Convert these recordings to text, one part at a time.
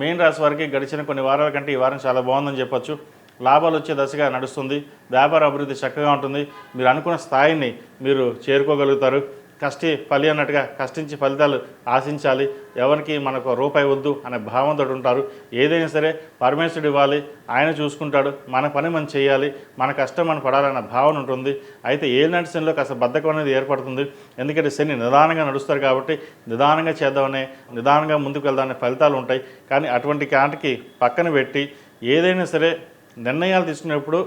Main రాశి వారికి గడిచిన కొన్ని వారాల కంటే ఈ వారం చాలా బాగుందని చెప్పొచ్చు. లాభాలు వచ్చే దశగా నడుస్తుంది. వ్యాపార అభివృద్ధి చక్కగా ఉంటుంది. మీరు అనుకున్న స్థాయిని మీరు చేరుకోగలుగుతారు. కష్టి ఫలి అన్నట్టుగా కష్టించి ఫలితాలు ఆశించాలి. ఎవరికి మనకు రూపాయి వద్దు అనే భావంతో ఉంటారు. ఏదైనా సరే పరమేశ్వరుడు ఇవ్వాలి ఆయన చూసుకుంటాడు మన పని మనం చేయాలి మన కష్టం మనం పడాలన్న భావన ఉంటుంది. అయితే ఏలినాటి శనిలో కాస్త బద్ధకం అనేది ఏర్పడుతుంది. ఎందుకంటే శని నిదానంగా నడుస్తారు కాబట్టి నిదానంగా చేద్దామనే నిదానంగా ముందుకు వెళ్దామనే ఫలితాలు ఉంటాయి. కానీ అటువంటి కాటికి పక్కన పెట్టి ఏదైనా సరే నిర్ణయాలు తీసుకునేప్పుడు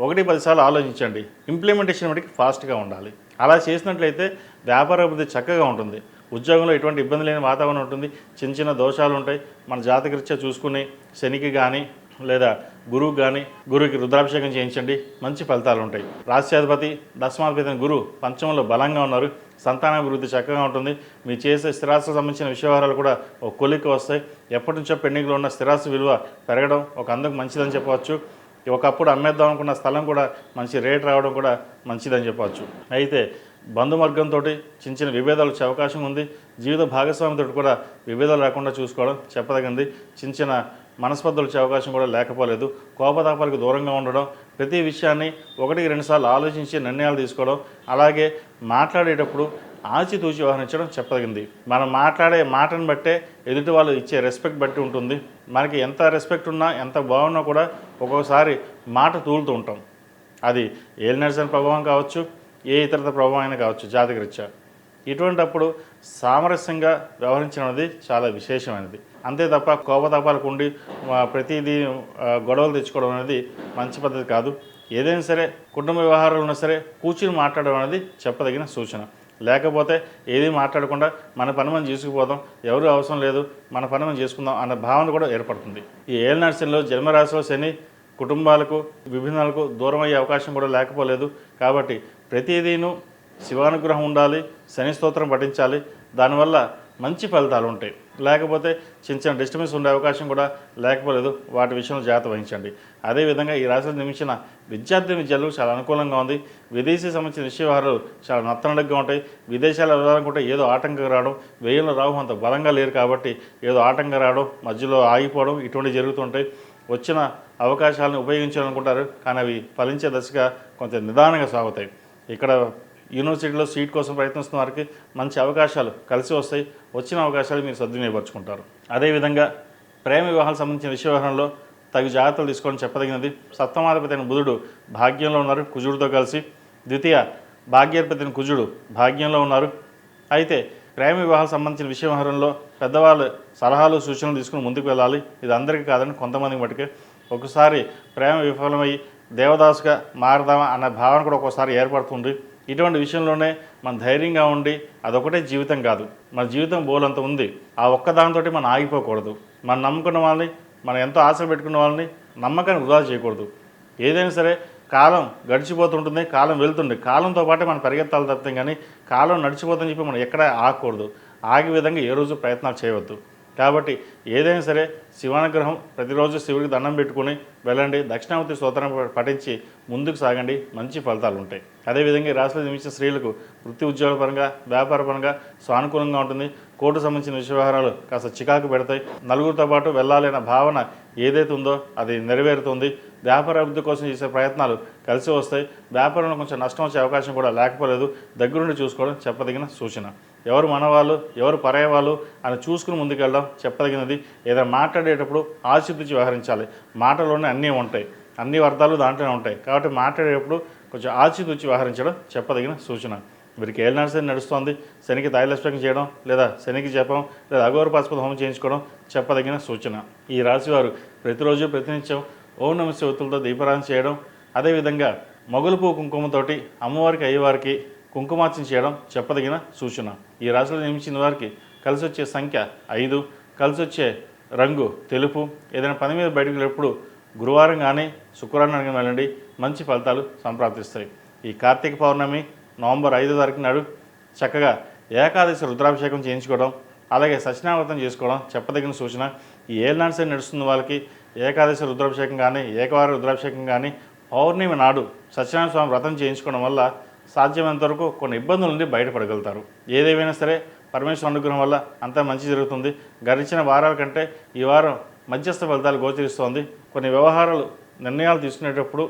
ఒకటి పదిసార్లు ఆలోచించండి. ఇంప్లిమెంటేషన్ మటుకి ఫాస్ట్గా ఉండాలి. అలా చేసినట్లయితే వ్యాపార అభివృద్ధి చక్కగా ఉంటుంది. ఉద్యోగంలో ఎటువంటి ఇబ్బంది లేని వాతావరణం ఉంటుంది. చిన్న చిన్న దోషాలు ఉంటాయి. మన జాతకరీత్యా చూసుకుని శనికి కానీ లేదా గురువు కానీ గురువుకి రుద్రాభిషేకం చేయించండి. మంచి ఫలితాలు ఉంటాయి. రాష్ట్రాధిపతి దశమాధిపతి గురు పంచమంలో బలంగా ఉన్నారు. సంతానాభివృద్ధి చక్కగా ఉంటుంది. మీరు చేసే స్థిరాస్తికి సంబంధించిన విషయవారాలు కూడా ఒక కొలిక్కి వస్తాయి. ఎప్పటి నుంచో పెండింగ్లో ఉన్న స్థిరాస్తి విలువ పెరగడం ఒక అందుకు మంచిదని చెప్పవచ్చు. ఒకప్పుడు అమ్మేద్దాం అనుకున్న స్థలం కూడా మంచి రేట్ రావడం కూడా మంచిదని చెప్పవచ్చు. అయితే బంధువర్గంతో చిన్న చిన్న విభేదాలు వచ్చే అవకాశం ఉంది. జీవిత భాగస్వామితో కూడా విభేదాలు రాకుండా చూసుకోవడం చెప్పదగింది. చిన్న చిన్న మనస్పర్ధలు వచ్చే అవకాశం కూడా లేకపోలేదు. కోపతాపాలకు దూరంగా ఉండడం ప్రతి విషయాన్ని ఒకటికి రెండుసార్లు ఆలోచించి నిర్ణయాలు తీసుకోవడం అలాగే మాట్లాడేటప్పుడు ఆచితూచి వ్యవహరించడం చెప్పదగింది. మనం మాట్లాడే మాటను బట్టే ఎదుటి వాళ్ళు ఇచ్చే రెస్పెక్ట్ బట్టి ఉంటుంది. మనకి ఎంత రెస్పెక్ట్ ఉన్నా ఎంత బాగున్నా కూడా ఒక్కొక్కసారి మాట తూలుతూ ఉంటాం. అది ఏలినర్సన్ ప్రభావం కావచ్చు ఏ ఇతరత ప్రభావం అయినా కావచ్చు జాతకరీత్యా ఇటువంటప్పుడు సామరస్యంగా వ్యవహరించడం అనేది చాలా విశేషమైనది. అంతే తప్ప కోపతాపాలకు ఉండి ప్రతిదీ గొడవలు తెచ్చుకోవడం అనేది మంచి పద్ధతి కాదు. ఏదైనా సరే కుటుంబ వ్యవహారాలు ఉన్నా సరే కూర్చుని మాట్లాడడం అనేది చెప్పదగిన సూచన. లేకపోతే ఏది మాట్లాడకుండా మన పని మనం చేసుకుపోదాం ఎవరు అవసరం లేదు మన పని మనం చేసుకుందాం అన్న భావన కూడా ఏర్పడుతుంది. ఈ ఏళ్ళనర్సంలో జన్మరాశిలో శని కుటుంబాలకు విభిన్నాలకు దూరం అయ్యే అవకాశం కూడా లేకపోలేదు. కాబట్టి ప్రతిదీను శివానుగ్రహం ఉండాలి శని స్తోత్రం పఠించాలి. దానివల్ల మంచి ఫలితాలు ఉంటాయి. లేకపోతే చిన్న చిన్న డిస్టర్బెన్స్ ఉండే అవకాశం కూడా లేకపోలేదు. వాటి విషయంలో జాగ్రత్త వహించండి. అదేవిధంగా ఈ రాశిలో నిర్మించిన విద్యార్థి విద్యలు చాలా అనుకూలంగా ఉంది. విదేశీ సంబంధించిన విషయ వ్యవహారాలు చాలా నత్తనడగ్గా ఉంటాయి. విదేశాలు వెళ్ళాలనుకుంటే ఏదో ఆటంకం రావడం వేయంలో రావు అంత బలంగా లేరు కాబట్టి ఏదో ఆటంకం రావడం మధ్యలో ఆగిపోవడం ఇటువంటివి జరుగుతుంటాయి. వచ్చిన అవకాశాలను ఉపయోగించాలనుకుంటారు కానీ అవి ఫలించే దశగా కొంత నిదానంగా సాగుతాయి. ఇక్కడ యూనివర్సిటీలో సీట్ కోసం ప్రయత్నిస్తున్న వారికి మంచి అవకాశాలు కలిసి వస్తాయి. వచ్చిన అవకాశాలు మీరు సద్వినియోగపరచుకుంటారు. అదేవిధంగా ప్రేమ వివాహాలకు సంబంధించిన విషయ వ్యవహారంలో తగు జాగ్రత్తలు తీసుకోవడం చెప్పదగినది. సప్తమాధిపతి అయిన బుధుడు భాగ్యంలో ఉన్నారు కుజుడితో కలిసి. ద్వితీయ భాగ్యాధిపతి అయిన కుజుడు భాగ్యంలో ఉన్నారు. అయితే ప్రేమ వివాహాలకు సంబంధించిన విషయ వ్యవహారంలో పెద్దవాళ్ళు సలహాలు సూచనలు తీసుకుని ముందుకు వెళ్ళాలి. ఇది అందరికీ కాదని కొంతమందికి మటుకే. ఒకసారి ప్రేమ విఫలమై దేవదాసుగా మారదామా అన్న భావన కూడా ఒక్కోసారి ఏర్పడుతుంది. ఇటువంటి విషయంలోనే మనం ధైర్యంగా ఉండి అదొకటే జీవితం కాదు. మన జీవితం బోలంత ఉంది. ఆ ఒక్క దానితోటి మనం ఆగిపోకూడదు. మనం నమ్ముకున్న వాళ్ళని మనం ఎంతో ఆశ పెట్టుకున్న వాళ్ళని నమ్మకాన్ని వృధా చేయకూడదు. ఏదైనా సరే కాలం గడిచిపోతుంటుంది కాలం వెళ్తుంది. కాలంతో పాటే మనం పరిగెత్తాలి తప్పితే కానీ కాలం నడిచిపోతుందని చెప్పి మనం ఎక్కడ ఆగకూడదు. ఆగే విధంగా ఏ రోజు ప్రయత్నాలు చేయవద్దు. కాబట్టి ఏదైనా సరే శివానుగ్రహం ప్రతిరోజు శివుడికి దండం పెట్టుకుని వెళ్ళండి. దక్షిణామూర్తి స్తోత్రం పఠించి ముందుకు సాగండి. మంచి ఫలితాలు ఉంటాయి. అదేవిధంగా ఈ రాశిలో జన్మించిన స్త్రీలకు వృత్తి ఉద్యోగ పరంగా వ్యాపార పరంగా సానుకూలంగా ఉంటుంది. కోర్టు సంబంధించిన విషయ వ్యవహారాలు కాస్త చికాకు పెడతాయి. నలుగురితో పాటు వెళ్ళాలనే భావన ఏదైతే ఉందో అది నెరవేరుతుంది. వ్యాపార అభివృద్ధి కోసం చేసే ప్రయత్నాలు కలిసి వస్తాయి. వ్యాపారంలో కొంచెం నష్టం వచ్చే అవకాశం కూడా లేకపోలేదు. దగ్గరుండి చూసుకోవడం చెప్పదగిన సూచన. ఎవరు మనవాళ్ళు ఎవరు పరాయవాళ్ళు అని చూసుకుని ముందుకెళ్ళడం చెప్పదగినది. ఏదైనా మాట్లాడేటప్పుడు ఆచితూచి వ్యవహరించాలి. మాటలోనే అన్నీ ఉంటాయి. అన్ని వర్ధాలు దాంట్లోనే ఉంటాయి. కాబట్టి మాట్లాడేటప్పుడు కొంచెం ఆచితూచి వ్యవహరించడం చెప్పదగిన సూచన. వీరికి ఏలినాడు శని నడుస్తోంది. శనికి తైలస్పకం చేయడం లేదా శనికి జపం లేదా అఘోర పాస్పద హోమం చేయించుకోవడం చెప్పదగిన సూచన. ఈ రాశివారు ప్రతిరోజు ప్రతినిత్యం ఓం నమ శివతులతో దీపారాధన చేయడం. అదేవిధంగా మొగలుపు కుంకుమతోటి అమ్మవారికి అయ్యవారికి కుంకుమార్చన చేయడం చెప్పదగిన సూచన. ఈ రాశిలో నియమించిన వారికి కలిసి వచ్చే సంఖ్య ఐదు కలిసి వచ్చే రంగు తెలుపు. ఏదైనా పని మీద బయటకు వెళ్ళినప్పుడు గురువారం కానీ శుక్రవారం కానీ వెళ్ళండి. మంచి ఫలితాలు సంప్రాప్తిస్తాయి. ఈ కార్తీక పౌర్ణమి నవంబర్ ఐదో తారీఖు నాడు చక్కగా ఏకాదశి రుద్రాభిషేకం చేయించుకోవడం అలాగే సత్యనావ్రతం చేసుకోవడం చెప్పదగిన సూచన. ఈ ఏళ్ళనాడు సరి నడుస్తున్న వాళ్ళకి ఏకాదశి రుద్రాభిషేకం కానీ ఏకవార రుద్రాభిషేకం కానీ పౌర్ణమి నాడు సత్యనారాయణ స్వామి వ్రతం చేయించుకోవడం వల్ల సాధ్యమైనంత వరకు కొన్ని ఇబ్బందుల నుండి బయటపడగలుగుతారు. ఏదేమైనా సరే పరమేశ్వర అనుగ్రహం వల్ల అంతా మంచి జరుగుతుంది. గడిచిన వారాల కంటే ఈ వారం మధ్యస్థ ఫలితాలు గోచరిస్తోంది. కొన్ని వ్యవహారాలు నిర్ణయాలు తీసుకునేటప్పుడు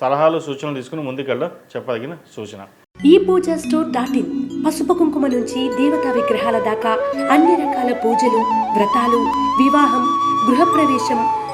సలహాలు సూచనలు తీసుకుని ముందుకెళ్ళడం చెప్పదగిన సూచన. ఈ పూజ స్టోర్ డాట్ ఇన్. పసుపు కుంకుమ నుంచి దేవతా విగ్రహాల దాకా అన్ని రకాల పూజలు వ్రతాలు వివాహం గృహప్రవేశం